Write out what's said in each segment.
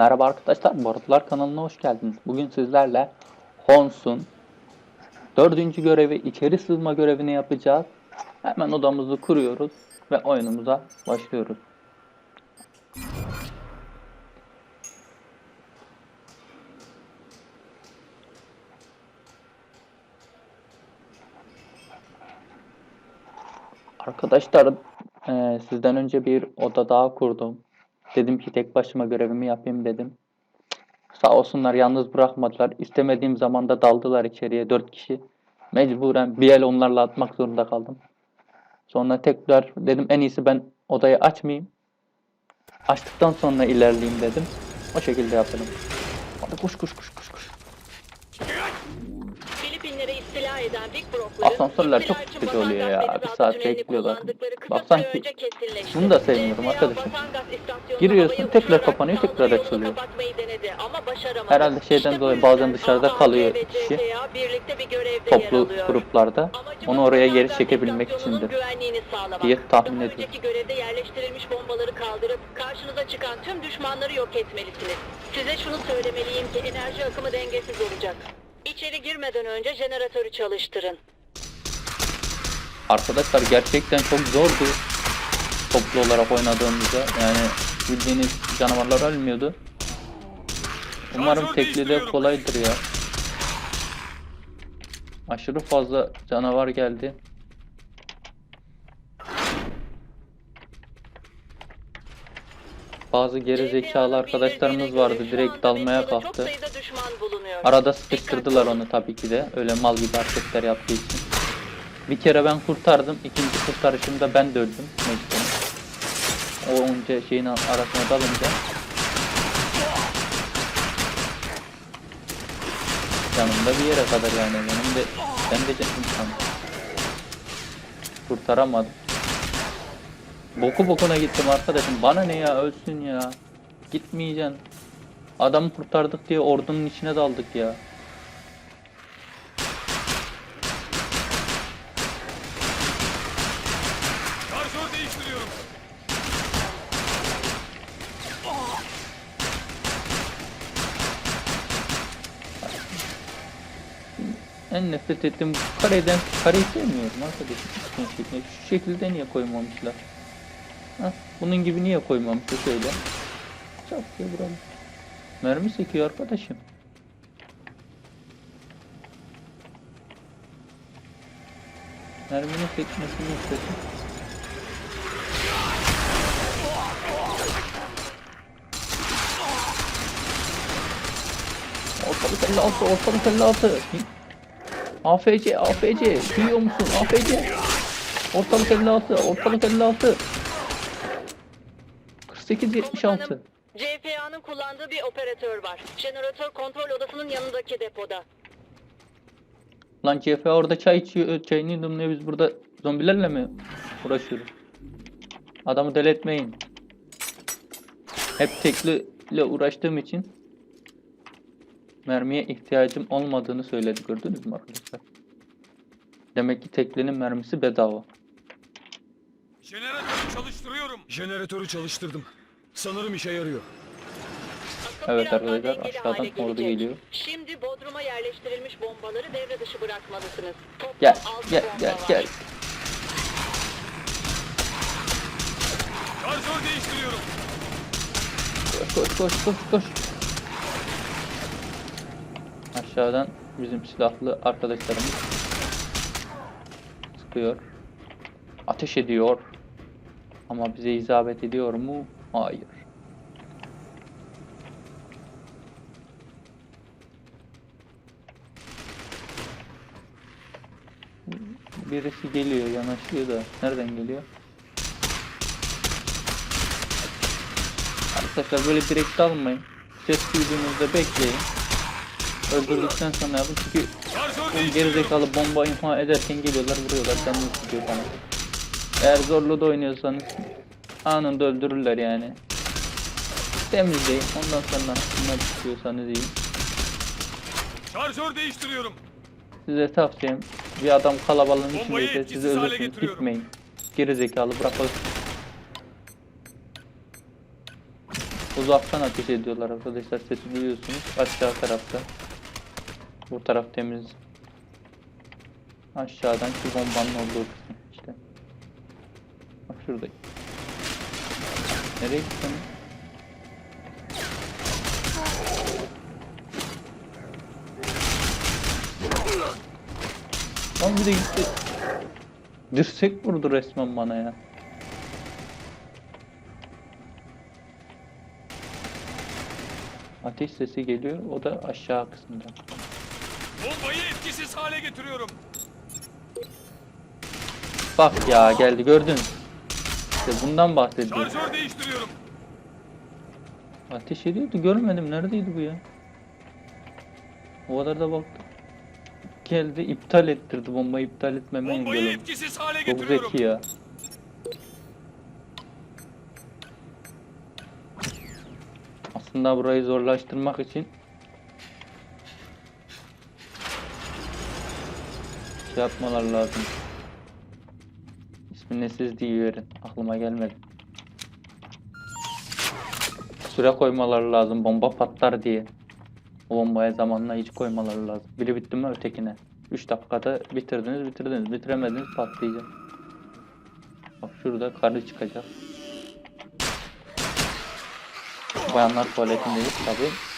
Merhaba arkadaşlar, Barutlar kanalına hoş geldiniz. Bugün sizlerle Hons'un dördüncü görevi, içeri sızma görevini yapacağız. Hemen odamızı kuruyoruz ve oyunumuza başlıyoruz. Arkadaşlar, eee, sizden önce bir oda daha kurdum. Dedim ki tek başıma görevimi yapayım dedim. Sağ olsunlar yalnız bırakmadılar. İstemediğim zaman da daldılar içeriye dört kişi. Mecburen bir el onlarla atmak zorunda kaldım. Sonra tekrar dedim en iyisi ben odayı açmayayım. Açtıktan sonra ilerleyeyim dedim. O şekilde yapalım. Hadi koş koş koş koş koş. Filipinlere istila eden Big Brok'ların Asansörler çok sıkıcı oluyor ya. Bir saat bekliyorlar. Bak sanki bunu da sevmiyorum arkadaşım. Giriyorsun, tekrar kapanıyor, tekrar açılıyor. Herhalde şeyden dolayı bazen dışarıda kalıyor kişi. Toplu gruplarda. Onu oraya geri çekebilmek içindir. diye tahmin ediyorum. görevde yerleştirilmiş bombaları kaldırıp karşınıza çıkan tüm düşmanları yok etmelisiniz. Size şunu söylemeliyim ki enerji akımı dengesiz olacak. İçeri girmeden önce jeneratörü çalıştırın. Arkadaşlar gerçekten çok zordu. Toplu olarak oynadığımızda. Yani bildiğiniz canavarlar ölmüyordu. Umarım tekli de kolaydır ya. Aşırı fazla canavar geldi. Bazı geri zekalı arkadaşlarımız vardı. Direkt dalmaya kalktı. Arada sıkıştırdılar onu tabii ki de. Öyle mal gibi hareketler yaptığı için. Bir kere ben kurtardım. ikinci kurtarışımda ben de öldüm. mecburen. O onca şeyin arasına dalınca. Yanımda bir yere kadar yani. Benim de ben de canım. Kurtaramadım. Boku bokuna gittim arkadaşım. Bana ne ya ölsün ya. Gitmeyeceksin. Adamı kurtardık diye ordunun içine daldık ya. En nefret ettiğim kareden kareyi sevmiyorum arkadaşım. Şu şekilde niye koymamışlar? Hah, bunun gibi niye koymamışlar şöyle? Çok diye vuralım. Mermi sekiyor arkadaşım. Merminin sekmesini istedim. Ortalık 56, ortalık 56. AFC, AFC. Duyuyor musun? AFC. Ortalık 56, ortalık 56. 48, 76. CFA'nın kullandığı bir operatör var. Jeneratör kontrol odasının yanındaki depoda. Lan CF orada çay içiyor, çayını yudumluyor. Biz burada zombilerle mi uğraşıyoruz? Adamı deli etmeyin. Hep tekliyle uğraştığım için mermiye ihtiyacım olmadığını söyledi. Gördünüz mü arkadaşlar? Demek ki teklinin mermisi bedava. Jeneratörü çalıştırıyorum. Jeneratörü çalıştırdım. Sanırım işe yarıyor. Evet birazdan arkadaşlar, dengeli aşağıdan hale ordu gelecek. geliyor. Şimdi Bodrum'a yerleştirilmiş bombaları devre dışı bırakmalısınız. Toplam Gel, altı gel, bomba gel, var. gel. Şarjör değiştiriyorum. Koş, koş, koş, koş, koş. Aşağıdan bizim silahlı arkadaşlarımız sıkıyor. Ateş ediyor. Ama bize isabet ediyor mu? Hayır. Birisi geliyor, yanaşıyor da. Nereden geliyor? Arkadaşlar böyle direkt dalmayın. Ses duyduğunuzda bekleyin. Öldürdükten sonra yapın çünkü gerizekalı bomba imha ederken geliyorlar vuruyorlar canını sıkıyor bana. Eğer zorlu da oynuyorsanız anında öldürürler yani. Temizleyin ondan sonra ne istiyorsanız iyi. Şarjör değiştiriyorum. Size tavsiyem bir adam kalabalığın içindeyse sizi ölürsünüz gitmeyin. Gerizekalı bırakın. Uzaktan ateş ediyorlar arkadaşlar. Sesi duyuyorsunuz. Aşağı tarafta. Bu taraf temiz. Aşağıdan şu bombanın olduğu kısım işte. Bak şurada. Nereye gittin? Lan bir de gitti. Dirsek vurdu resmen bana ya. Ateş sesi geliyor. O da aşağı kısımda. Bombayı etkisiz hale getiriyorum. Bak ya geldi gördün. İşte bundan bahsediyorum. Şarjör değiştiriyorum. Ateş ediyordu görmedim. Neredeydi bu ya? O kadar da baktım. Geldi iptal ettirdi bombayı iptal etmeme Bombayı engel oldu. etkisiz hale Çok getiriyorum. zeki ya. Aslında burayı zorlaştırmak için şey yapmalar lazım. İsmini siz deyiverin. Aklıma gelmedi. Süre koymaları lazım. Bomba patlar diye. O bombaya zamanla hiç koymaları lazım. Biri bitti mi ötekine. 3 dakikada bitirdiniz bitirdiniz. Bitiremediniz patlayacak. Bak şurada karı çıkacak. Bayanlar tuvaletindeyiz tabi.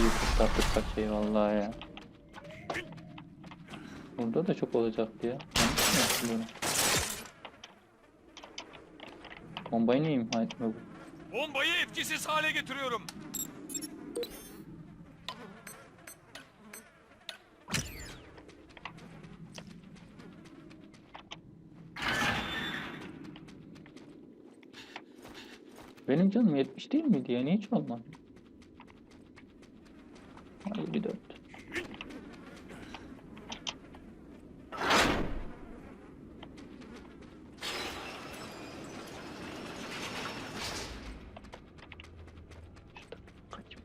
Büyük ıslatırsak şey vallahi ya. Burada da çok olacaktı ya. Bombayı niye imha etmiyor bu? Bombayı etkisiz hale getiriyorum. Benim canım 70 değil miydi ya? Niye hiç olmadı? Ha, 54. Kaçım.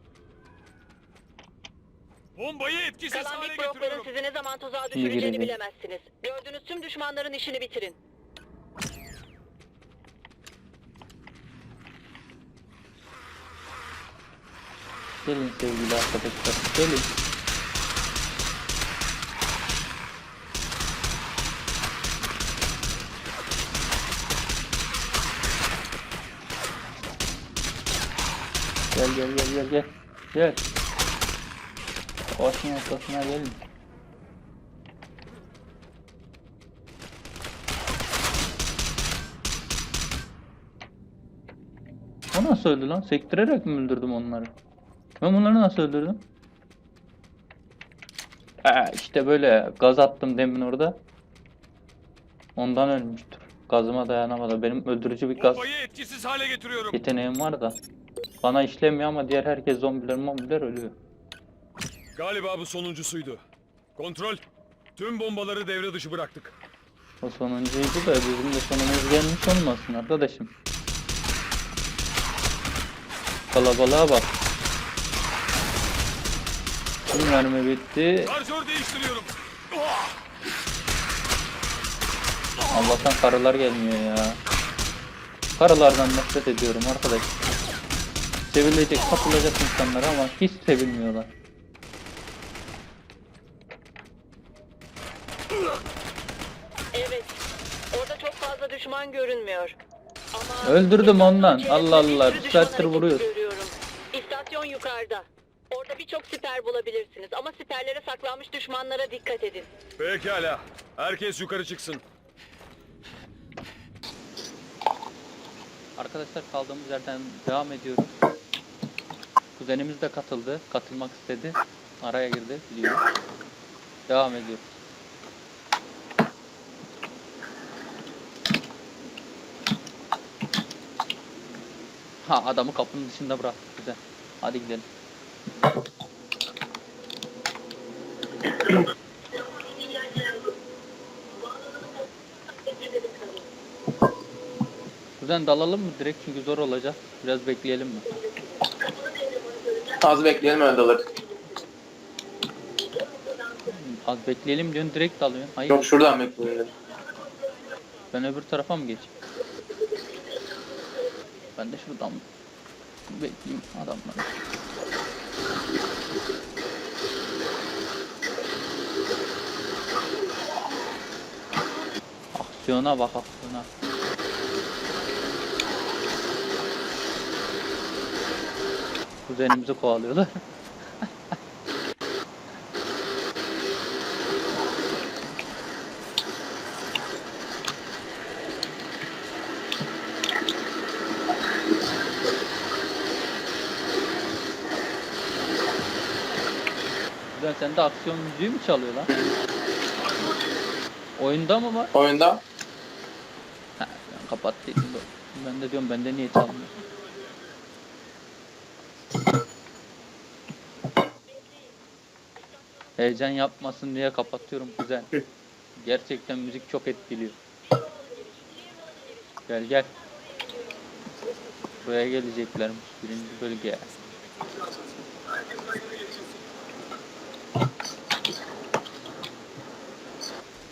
Bombayı etkisiz Kalan hale Big Brok'ların getiriyorum. sizi ne zaman tuzağa düşüreceğini bilemezsiniz. Gördüğünüz tüm düşmanların işini bitirin. Gelin sevgili arkadaşlar. Gelin. Gel gel gel gel gel. Gel. Savaşın ortasına gelin. O nasıl öldü lan? Sektirerek mi öldürdüm onları? Ben bunları nasıl öldürdüm? Ha, işte böyle gaz attım demin orada. Ondan ölmüştür. Gazıma dayanamadı. Benim öldürücü bir gaz Bombayı etkisiz hale getiriyorum. yeteneğim var da. Bana işlemiyor ama diğer herkes zombiler mombiler ölüyor. Galiba bu sonuncusuydu. Kontrol. Tüm bombaları devre dışı bıraktık. O sonuncuydu da bizim de sonumuz gelmiş olmasın arkadaşım. Kalabalığa bak. Bir mermi bitti. Şarjör değiştiriyorum. Allah'tan karılar gelmiyor ya. Karılardan nefret ediyorum arkadaş. Sevilecek, kapılacak insanlar ama hiç sevilmiyorlar. Evet. Orada çok fazla düşman görünmüyor. Ama Öldürdüm ondan. Allah Allah, bir saattir görüyorum. İstasyon yukarıda. Orada birçok siper bulabilirsiniz ama siperlere saklanmış düşmanlara dikkat edin. Pekala. Herkes yukarı çıksın. Arkadaşlar kaldığımız yerden devam ediyoruz. Kuzenimiz de katıldı. Katılmak istedi. Araya girdi. Biliyorum. Devam ediyoruz. Ha adamı kapının dışında bıraktık güzel. Hadi gidelim. Kuzen dalalım mı direkt çünkü zor olacak. Biraz bekleyelim mi? Az bekleyelim öyle alır. Az bekleyelim diyorsun direkt alıyorsun. Hayır Yok şuradan bekliyorum. ben öbür tarafa mı geçeyim? Ben de şuradan bekleyeyim adamları. Aksiyona bak aksiyona. Kuzenimizi kovalıyorlar. Kuzen sende aksiyon müziği mi çalıyor lan? Oyunda mı var? Oyunda Ha, ben kapattıydım. Ben de diyorum bende niye çalmıyor? Heyecan yapmasın diye kapatıyorum kuzen. Gerçekten müzik çok etkiliyor. Gel gel. Buraya geleceklermiş birinci bölgeye.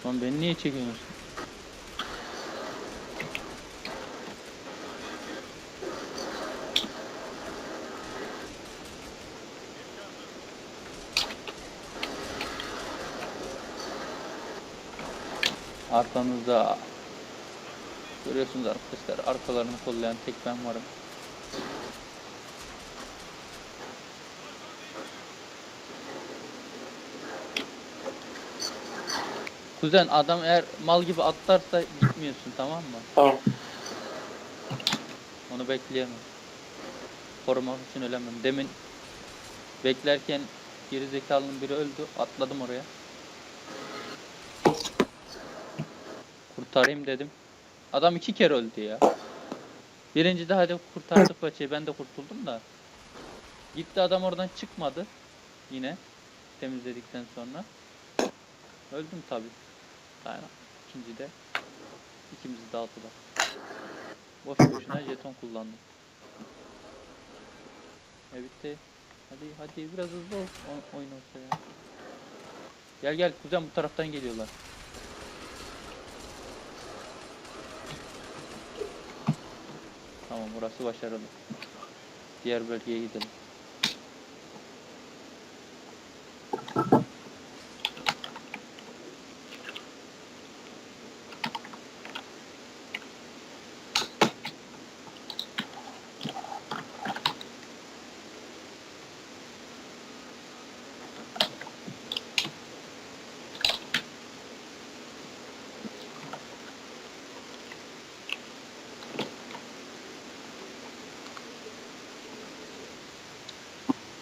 Lan beni niye çekiyorsun? Arkanızda görüyorsunuz arkadaşlar arkalarını kollayan tek ben varım. Kuzen adam eğer mal gibi atlarsa gitmiyorsun tamam mı? tamam. Onu bekleyemem. Korumak için ölemem. Demin beklerken geri zekalının biri öldü. Atladım oraya. Kurtarayım dedim. Adam iki kere öldü ya. Birinci de hadi kurtardık paçayı. Ben de kurtuldum da. Gitti adam oradan çıkmadı. Yine temizledikten sonra. Öldüm tabi. Aynen. İkinci de ikimizi dağıttılar. Boş boşuna jeton kullandım. E bitti. Hadi hadi biraz hızlı ol o- oyun olsa. Gel gel kuzen bu taraftan geliyorlar. Tamam burası başarılı. Diğer bölgeye gidelim.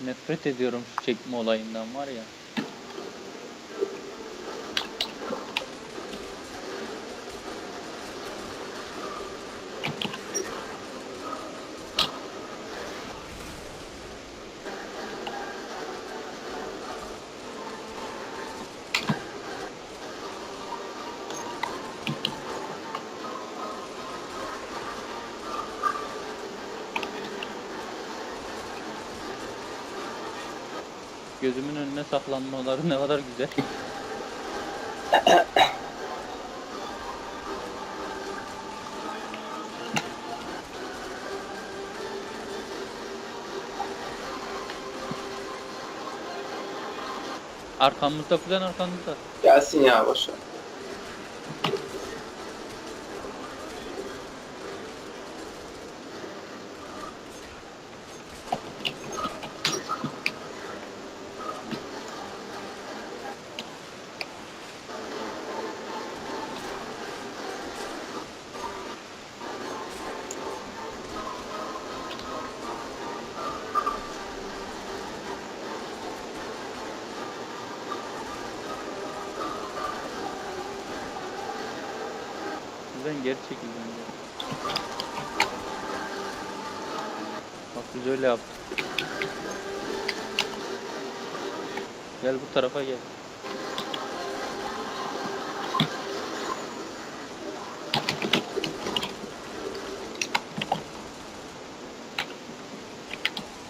Nefret ediyorum şu çekme olayından var ya. Gözümün önüne saklanmaları ne kadar güzel. Arkamızda kuzen arkamızda. Gelsin ya boşver. Kuzen geri çekil bence. Bak biz öyle yaptık. Gel bu tarafa gel.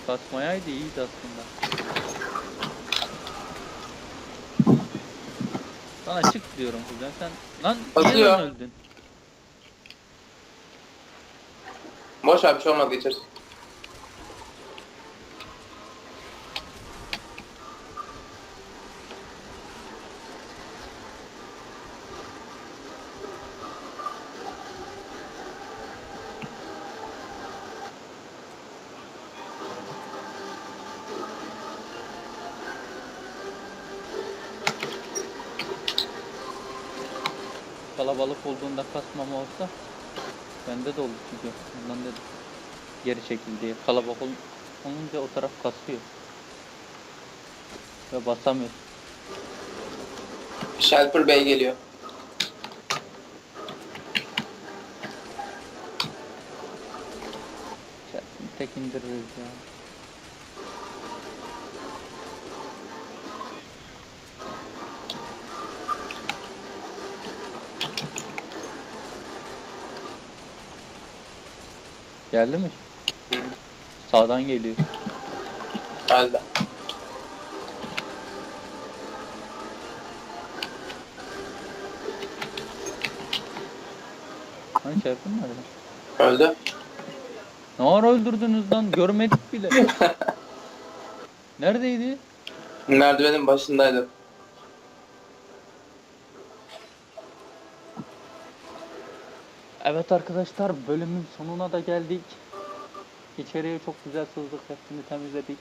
Kasmayaydı iyiydi aslında. Sana çık diyorum kuzen sen. Lan niye Basıyor. lan öldün? Boş ver bir şey olmaz geçeriz. Kalabalık olduğunda kasmama olsa bende de olur çünkü. Ondan dedim. Geri çekil diye. Kalabalık ol- olunca o taraf kasıyor. Ve basamıyorsun. Shelper Bey geliyor. Tek indiririz ya. Geldi mi? Sağdan geliyor. Geldi. Hani şey yapın nerede? Öldü. Ne ara öldürdünüz lan? Görmedik bile. Neredeydi? Merdivenin başındaydı. Evet arkadaşlar bölümün sonuna da geldik. İçeriye çok güzel sızdık. Hepsini temizledik.